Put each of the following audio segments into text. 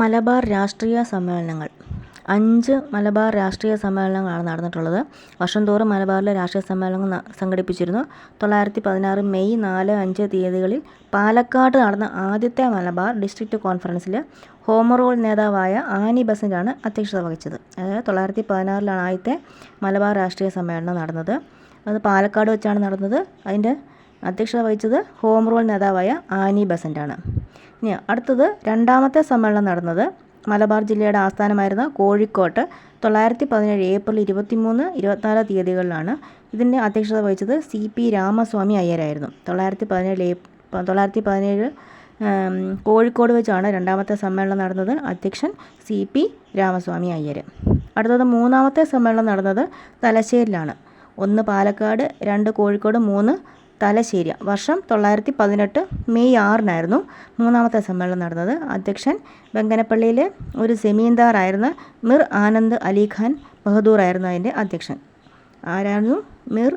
മലബാർ രാഷ്ട്രീയ സമ്മേളനങ്ങൾ. അഞ്ച് മലബാർ രാഷ്ട്രീയ സമ്മേളനങ്ങളാണ് നടന്നിട്ടുള്ളത്. വർഷം തോറും മലബാറിലെ രാഷ്ട്രീയ സമ്മേളനങ്ങൾ സംഘടിപ്പിച്ചിരുന്നു. തൊള്ളായിരത്തി പതിനാറ് മെയ് നാല് അഞ്ച് തീയതികളിൽ പാലക്കാട് നടന്ന ആദ്യത്തെ മലബാർ ഡിസ്ട്രിക്റ്റ് കോൺഫറൻസിൽ ഹോമറോൾ നേതാവായ ആനി ബസന്റാണ് അധ്യക്ഷത വഹിച്ചത്. അതായത് തൊള്ളായിരത്തി പതിനാറിലാണ് ആദ്യത്തെ മലബാർ രാഷ്ട്രീയ സമ്മേളനം നടന്നത്. അത് പാലക്കാട് വെച്ചാണ് നടന്നത്. അതിന്റെ അധ്യക്ഷത വഹിച്ചത് ഹോം റൂൾ നേതാവായ ആനി ബസന്റാണ്. ഇനി അടുത്തത് രണ്ടാമത്തെ സമ്മേളനം നടന്നത് മലബാർ ജില്ലയുടെ ആസ്ഥാനമായിരുന്ന കോഴിക്കോട്ട് തൊള്ളായിരത്തി പതിനേഴ് ഏപ്രിൽ ഇരുപത്തിമൂന്ന് ഇരുപത്തിനാല് തീയതികളിലാണ് ഇതിന്റെ അധ്യക്ഷത വഹിച്ചത് സി പി രാമസ്വാമി അയ്യരായിരുന്നു. തൊള്ളായിരത്തി പതിനേഴ് തൊള്ളായിരത്തി പതിനേഴ് കോഴിക്കോട് വെച്ചാണ് രണ്ടാമത്തെ സമ്മേളനം നടന്നത് അധ്യക്ഷൻ സി പി രാമസ്വാമി അയ്യർ അടുത്തത് മൂന്നാമത്തെ സമ്മേളനം നടന്നത് തലശ്ശേരിയിലാണ് ഒന്ന് പാലക്കാട് രണ്ട് കോഴിക്കോട് മൂന്ന് തലശ്ശേരി. വർഷം തൊള്ളായിരത്തി പതിനെട്ട് മെയ് ആറിനായിരുന്നു മൂന്നാമത്തെ സമ്മേളനം നടന്നത്. അധ്യക്ഷൻ വെങ്കനപ്പള്ളിയിലെ ഒരു സെമീന്ദാറായിരുന്ന മിർ ആനന്ദ് അലിഖാൻ ബഹദൂർ ആയിരുന്നു അതിന്റെ അധ്യക്ഷൻ. ആരായിരുന്നു? മിർ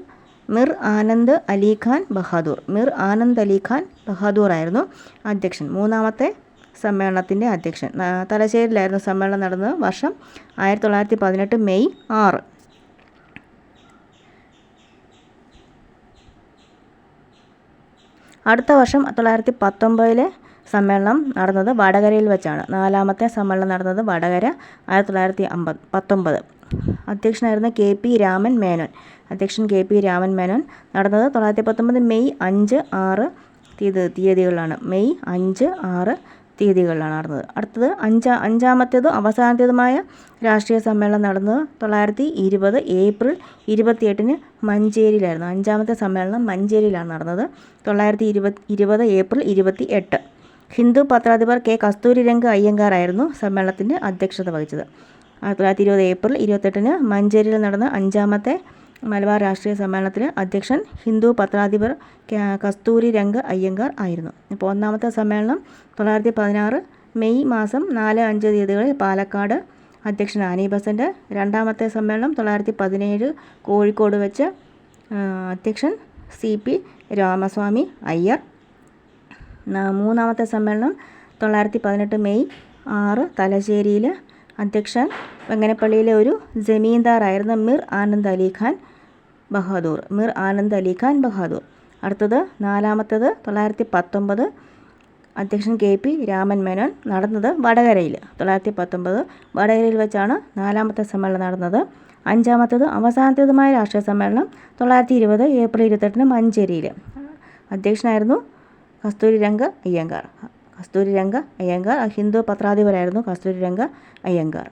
മിർ ആനന്ദ് അലിഖാൻ ബഹാദൂർ. മിർ ആനന്ദ് അലിഖാൻ ബഹാദൂർ ആയിരുന്നു അധ്യക്ഷൻ. മൂന്നാമത്തെ സമ്മേളനത്തിന്റെ അധ്യക്ഷൻ. തലശ്ശേരിയിലായിരുന്നു സമ്മേളനം നടന്നത് വർഷം ആയിരത്തി തൊള്ളായിരത്തി പതിനെട്ട് മെയ് ആറ്. അടുത്ത വർഷം തൊള്ളായിരത്തി പത്തൊമ്പതിലെ സമ്മേളനം നടന്നത് വടകരയിൽ വെച്ചാണ്. നാലാമത്തെ സമ്മേളനം നടന്നത് വടകര ആയിരത്തി തൊള്ളായിരത്തി അമ്പത് പത്തൊമ്പത് അധ്യക്ഷനായിരുന്ന കെ പി രാമൻ മേനോൻ. അധ്യക്ഷൻ കെ പി രാമൻ മേനോൻ നടന്നത് തൊള്ളായിരത്തി പത്തൊമ്പത് മെയ് അഞ്ച് ആറ് തീയതി തീയതികളിലാണ്. മെയ് അഞ്ച് ആറ് തീയതികളിലാണ് നടന്നത് അടുത്തത് അഞ്ചാ അഞ്ചാമത്തേതും അവസാനത്തേതുമായ രാഷ്ട്രീയ സമ്മേളനം നടന്നത് തൊള്ളായിരത്തി ഇരുപത് ഏപ്രിൽ ഇരുപത്തിയെട്ടിന് മഞ്ചേരിയിലായിരുന്നു. അഞ്ചാമത്തെ സമ്മേളനം മഞ്ചേരിയിലാണ് നടന്നത് തൊള്ളായിരത്തി ഇരുപത് ഇരുപത് ഏപ്രിൽ ഇരുപത്തി എട്ട് ഹിന്ദു പത്രാധിപർ കെ കസ്തൂരിരംഗ അയ്യങ്കാറായിരുന്നു സമ്മേളനത്തിന്റെ അധ്യക്ഷത വഹിച്ചത്. ആയിരത്തി തൊള്ളായിരത്തി ഇരുപത് ഏപ്രിൽ ഇരുപത്തെട്ടിന് മഞ്ചേരിയിൽ നടന്ന അഞ്ചാമത്തെ മലബാർ രാഷ്ട്രീയ സമ്മേളനത്തിന് അധ്യക്ഷൻ ഹിന്ദു പത്രാധിപർ കസ്തൂരി രംഗ അയ്യങ്കാർ ആയിരുന്നു. ഇപ്പോൾ ഒന്നാമത്തെ സമ്മേളനം തൊള്ളായിരത്തി പതിനാറ് മെയ് മാസം നാല് അഞ്ച് തീയതികളിൽ പാലക്കാട് അധ്യക്ഷൻ ആനി ബസന്റ് രണ്ടാമത്തെ സമ്മേളനം തൊള്ളായിരത്തി പതിനേഴ് കോഴിക്കോട് വെച്ച് അധ്യക്ഷൻ സി പി രാമസ്വാമി അയ്യർ. മൂന്നാമത്തെ സമ്മേളനം തൊള്ളായിരത്തി പതിനെട്ട് മെയ് ആറ് തലശ്ശേരിയിൽ അധ്യക്ഷൻ വെങ്ങനപ്പള്ളിയിലെ ഒരു ജമീന്ദാറായിരുന്ന മിർ ആനന്ദ് അലി ഖാൻ ബഹാദൂർ. മിർ ആനന്ദ് അലി ഖാൻ ബഹാദൂർ. അടുത്തത് നാലാമത്തേത് തൊള്ളായിരത്തി പത്തൊമ്പത് അധ്യക്ഷൻ കെ പി രാമൻ മേനോൻ. നടന്നത് വടകരയിൽ. തൊള്ളായിരത്തി പത്തൊമ്പത് വടകരയിൽ വെച്ചാണ് നാലാമത്തെ സമ്മേളനം നടന്നത്. അഞ്ചാമത്തേത് അവസാനത്തേതുമായ രാഷ്ട്രീയ സമ്മേളനം തൊള്ളായിരത്തി ഇരുപത് ഏപ്രിൽ ഇരുപത്തെട്ടിന് മഞ്ചേരിയിൽ. അധ്യക്ഷനായിരുന്നു കസ്തൂരി രംഗ അയ്യങ്കാർ. കസ്തൂരി രംഗ അയ്യങ്കാർ ഹിന്ദു പത്രാധിപരായിരുന്നു കസ്തൂരി രംഗ അയ്യങ്കാർ.